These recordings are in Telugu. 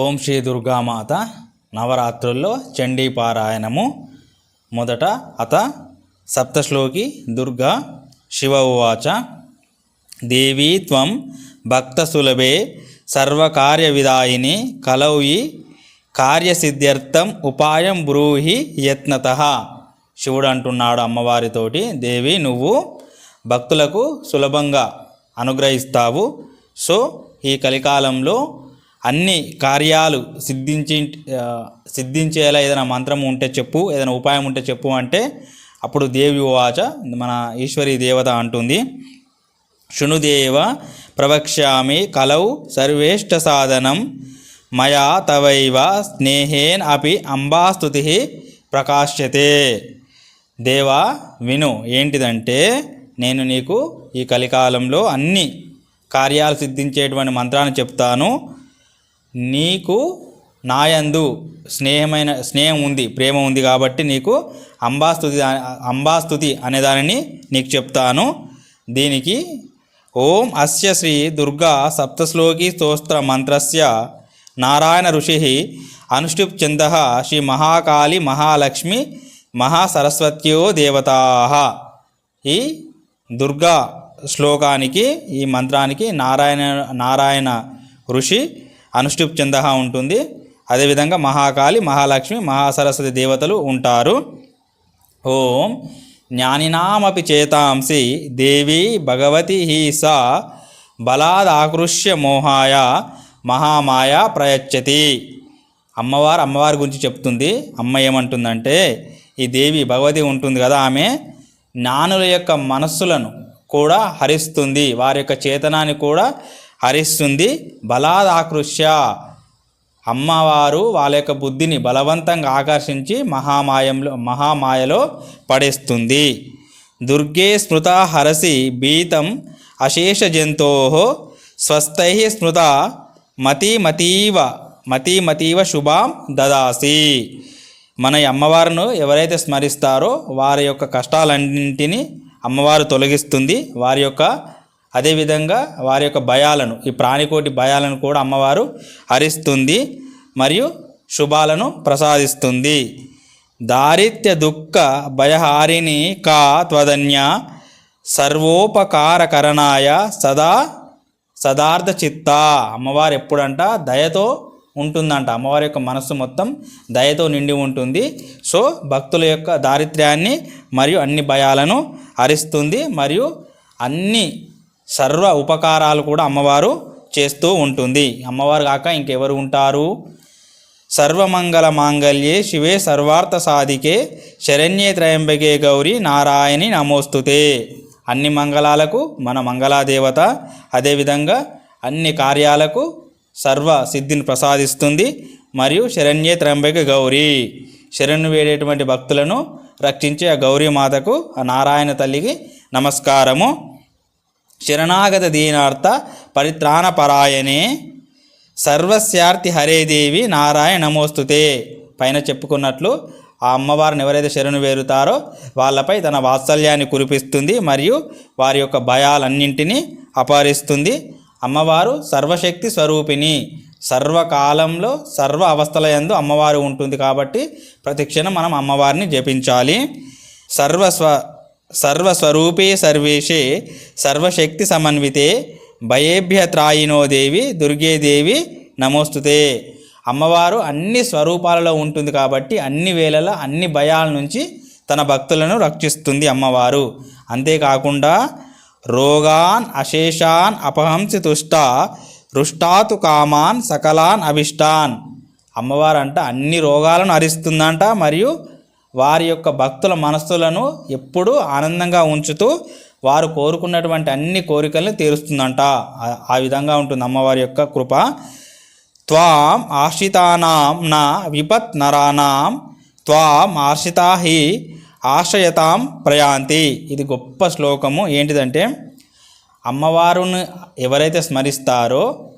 ఓం శ్రీ దుర్గామాత నవరాత్రుల్లో చండీ పారాయణము మొదట అత సప్తశ్లోకి దుర్గా శివ ఉవాచ. దేవీ త్వం భక్తసులభే సర్వకార్య విదాయిని కలౌయి కార్యసిద్ధ్యర్థం ఉపాయం బ్రూహి యత్నత. శివుడు అంటున్నాడు అమ్మవారితోటి దేవి నువ్వు భక్తులకు సులభంగా అనుగ్రహిస్తావు. సో ఈ కలికాలంలో అన్ని కార్యాలు సిద్ధించి సిద్ధించేలా ఏదైనా మంత్రం ఉంటే చెప్పు ఏదైనా ఉపాయం ఉంటే చెప్పు అంటే అప్పుడు దేవి వాచ మన ఈశ్వరీ దేవత అంటుంది. శృణుదేవ ప్రవక్ష్యామి కలౌ సర్వేష్ట సాధనం మయా తవైవ స్నేహేన్ అపి అంబాస్తుతి ప్రకాశ్యతే. దేవా విను ఏంటిదంటే నేను నీకు ఈ కలికాలంలో అన్ని కార్యాలు సిద్ధించేటువంటి మంత్రాన్ని చెప్తాను. నీకు నాయందు స్నేహమైన స్నేహం ఉంది ప్రేమ ఉంది కాబట్టి నీకు అంబాస్తుతి అంబాస్తుతి అనే దానిని నీకు చెప్తాను. దీనికి ఓం అస్య శ్రీ దుర్గా సప్తశ్లోకి స్తోత్ర మంత్రస్య నారాయణ ఋషి అనుష్ఠుప్ చంద శ్రీ మహాకాళి మహాలక్ష్మి మహాసరస్వత్యో దేవతా. ఈ దుర్గా శ్లోకానికి ఈ మంత్రానికి నారాయణ నారాయణ ఋషి అనుష్ఠుప్ చంద ఉంటుంది. అదేవిధంగా మహాకాళి మహాలక్ష్మి మహాసరస్వతి దేవతలు ఉంటారు. ఓం జ్ఞానినామపి చేతాంసి దేవి భగవతి హి సా బలాదాకృష్య మోహాయ మహామాయ ప్రయచ్చతి. అమ్మవారు అమ్మవారి గురించి చెప్తుంది. అమ్మ ఏమంటుందంటే ఈ దేవి భగవతి ఉంటుంది కదా ఆమె జ్ఞానుల యొక్క మనస్సులను కూడా హరిస్తుంది. వారి యొక్క చేతనాన్ని కూడా హరిస్తుంది బలాదాకృష్య. అమ్మవారు వాళ్ళ యొక్క బుద్ధిని బలవంతంగా ఆకర్షించి మహామాయంలో మహామాయలో పడేస్తుంది. దుర్గే స్మృత హరసి భీతం అశేష జంతో. స్వస్థై స్మృత మతీమతీవ మతీమతీవ శుభాం దదాసి. మన అమ్మవారును ఎవరైతే స్మరిస్తారో వారి యొక్క కష్టాలన్నింటినీ అమ్మవారు తొలగిస్తుంది. వారి యొక్క అదేవిధంగా వారి యొక్క భయాలను ఈ ప్రాణికోటి భయాలను కూడా అమ్మవారు హరిస్తుంది మరియు శుభాలను ప్రసాదిస్తుంది. దారిత్య దుఃఖ భయహారిణి కా త్వదన్య సర్వోపకారకరణాయ సదా సదార్థ చిత్త అమ్మవారు ఎప్పుడంట దయతో ఉంటుందంట. అమ్మవారి యొక్క మనస్సు మొత్తం దయతో నిండి ఉంటుంది. సో భక్తుల యొక్క దారిద్ర్యాన్ని మరియు అన్ని భయాలను హరిస్తుంది మరియు అన్ని సర్వ ఉపకారాలు కూడా అమ్మవారు చేస్తూ ఉంటుంది. అమ్మవారు కాక ఇంకెవరు ఉంటారు? సర్వమంగళ మాంగళ్యే శివే సర్వార్థ సాధికే శరణ్యే త్రయంబకే గౌరి నారాయణి నమోస్తుతే. అన్ని మంగళాలకు మన మంగళాదేవత అదేవిధంగా అన్ని కార్యాలకు సర్వ సిద్ధిని ప్రసాదిస్తుంది. మరియు శరణ్యే త్రయంబక గౌరీ. శరణు వేడేటువంటి భక్తులను రక్షించే ఆ గౌరీ మాతకు ఆ నారాయణ తల్లికి నమస్కారము. శరణాగత దీనార్థ పరిత్రాణపరాయణే. సర్వస్యార్థి నారాయణ నమోస్తుతే. పైన చెప్పుకున్నట్లు ఆ అమ్మవారిని ఎవరైతే శరణు వేరుతారో వాళ్ళపై తన వాత్సల్యాన్ని కురిపిస్తుంది మరియు వారి యొక్క భయాలన్నింటినీ అపహరిస్తుంది. అమ్మవారు సర్వశక్తి స్వరూపిణి. సర్వకాలంలో సర్వ అవస్థల యందు అమ్మవారు ఉంటుంది కాబట్టి ప్రతిక్షణం మనం అమ్మవారిని జపించాలి. సర్వస్వ సర్వస్వరూపే సర్వేషే సర్వశక్తి సమన్వితే భయేభ్య త్రాయినో దేవి దుర్గే దేవి నమోస్తుతే. అమ్మవారు అన్ని స్వరూపాలలో ఉంటుంది కాబట్టి అన్ని వేళల అన్ని భయాల నుంచి తన భక్తులను రక్షిస్తుంది అమ్మవారు. అంతేకాకుండా రోగాన్ అశేషాన్ అపహంసి తుష్ట రుష్టాతు కామాన్ సకలాన్ అభిష్టాన్. అమ్మవారు అంట అన్ని రోగాలను హరిస్తుందంట మరియు వారి యొక్క భక్తుల మనస్సులను ఎప్పుడూ ఆనందంగా ఉంచుతూ వారు కోరుకున్నటువంటి అన్ని కోరికలను తీరుస్తుందంట. ఆ- విధంగా ఉంటుంది అమ్మవారి యొక్క కృప. త్వాం ఆశ్రితానాం నా విపత్ నరానాం త్వాం ఆశ్రితా హి ఆశ్రయతాం ప్రయాంతి. ఇది గొప్ప శ్లోకము. ఏంటిదంటే అమ్మవారును ఎవరైతే స్మరిస్తారో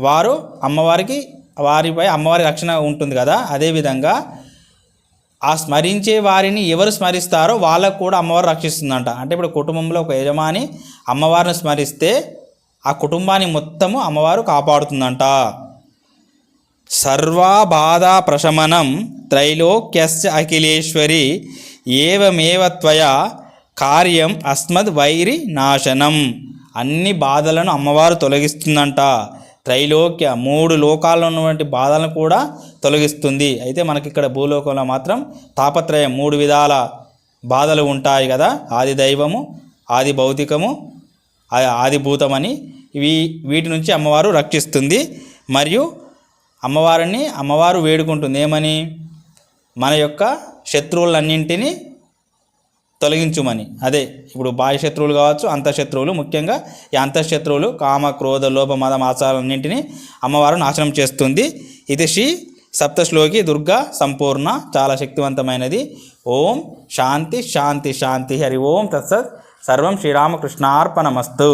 వారు అమ్మవారికి వారిపై అమ్మవారి రక్షణ ఉంటుంది కదా. అదేవిధంగా ఆ స్మరించే వారిని ఎవరు స్మరిస్తారో వాళ్ళకు కూడా అమ్మవారు రక్షిస్తుందంట. అంటే ఇప్పుడు కుటుంబంలో ఒక యజమాని అమ్మవారిని స్మరిస్తే ఆ కుటుంబాన్ని మొత్తము అమ్మవారు కాపాడుతుందంట. సర్వాబాధా ప్రశమనం త్రైలోక్యస్య అఖిలేశ్వరి ఏవమేవ త్వయ కార్యం అస్మద్ వైరి నాశనం. అన్ని బాధలను అమ్మవారు తొలగిస్తుందంట. త్రైలోక్య మూడు లోకాల్లో ఉన్నటువంటి బాధలను కూడా తొలగిస్తుంది. అయితే మనకి ఇక్కడ భూలోకంలో మాత్రం తాపత్రయం మూడు విధాల బాధలు ఉంటాయి కదా. ఆది దైవము ఆది భౌతికము ఆది భూతమని ఇవి వీటి నుంచి అమ్మవారు రక్షిస్తుంది. మరియు అమ్మవారిని అమ్మవారు వేడుకుంటుంది. ఏమని? మన యొక్క శత్రువులన్నింటినీ తొలగించుమని. అదే ఇప్పుడు బాహ్య శత్రువులు కావచ్చు అంతఃశత్రువులు ముఖ్యంగా ఈ అంతఃశత్రువులు కామ క్రోధ లోభ మద మాసాలన్నింటినీ అమ్మవారు నాశనం చేస్తుంది. ఇది శ్రీ సప్తశ్లోకి దుర్గా సంపూర్ణ చాలా శక్తివంతమైనది. ఓం శాంతి శాంతి శాంతి హరి ఓం తత్సత్. సర్వం శ్రీరామకృష్ణార్పణమస్తు.